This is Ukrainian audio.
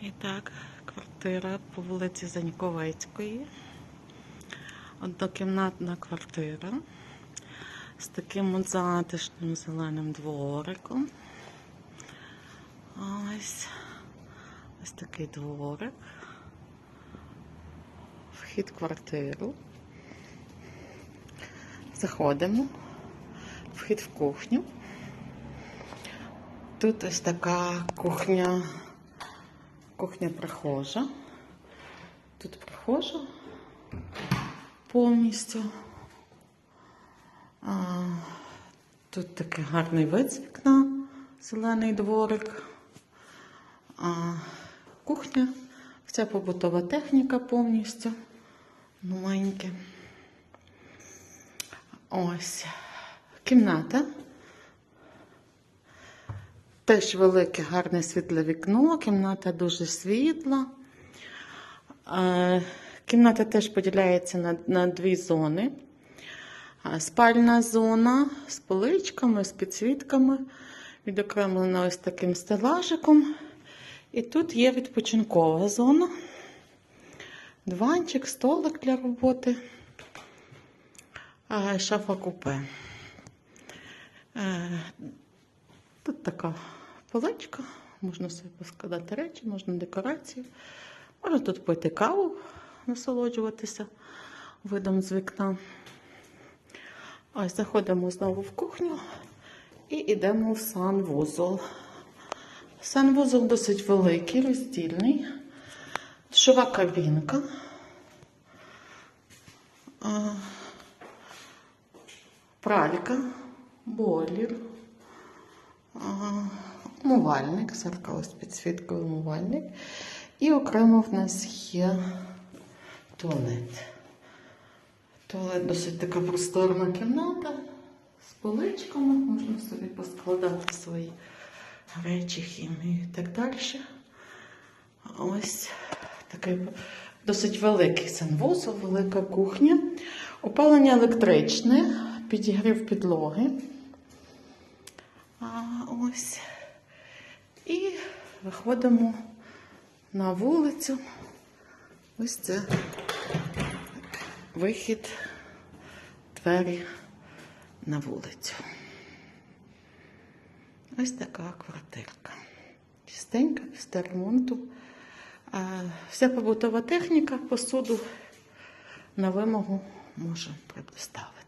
І так, квартира по вулиці Заньковецької. Однокімнатна квартира з таким от затишним зеленим двориком. Ось, ось такий дворик. Вхід в квартиру. Заходимо. Вхід в кухню. Тут ось така кухня, кухня прихожа. Тут прихожа повністю. А, тут такий гарний вид з вікна, зелений дворик. А, кухня, вся побутова техніка повністю. Новеньке. Ось кімната. Теж велике, гарне світле вікно, кімната дуже світла. Е, Кімната теж поділяється на, на дві зони. Спальна зона з поличками, з підсвітками, відокремлена ось таким стелажиком. І тут є відпочинкова зона, диванчик, столик для роботи, шафа купе. Тут така поличка, можна собі поскладати речі, можна декорації. Можна тут пити каву, насолоджуватися видом з вікна. Ось заходимо знову в кухню і йдемо в санвузол. Санвузол досить великий, роздільний. Душова кабінка. Пралька, бойлер. Умивальник, зеркало з підсвіткою умивальник. І окремо в нас є туалет. Туалет досить така просторна кімната з поличками. Можна собі поскладати свої речі, хімію і так далі. Ось такий досить великий санвузол, велика кухня. Опалення електричне, підігрів підлоги. Ось. І виходимо на вулицю. Ось це вихід, двері на вулицю. Ось така квартирка. Чистенька, після ремонту. Вся побутова техніка, посуду на вимогу можемо предоставити.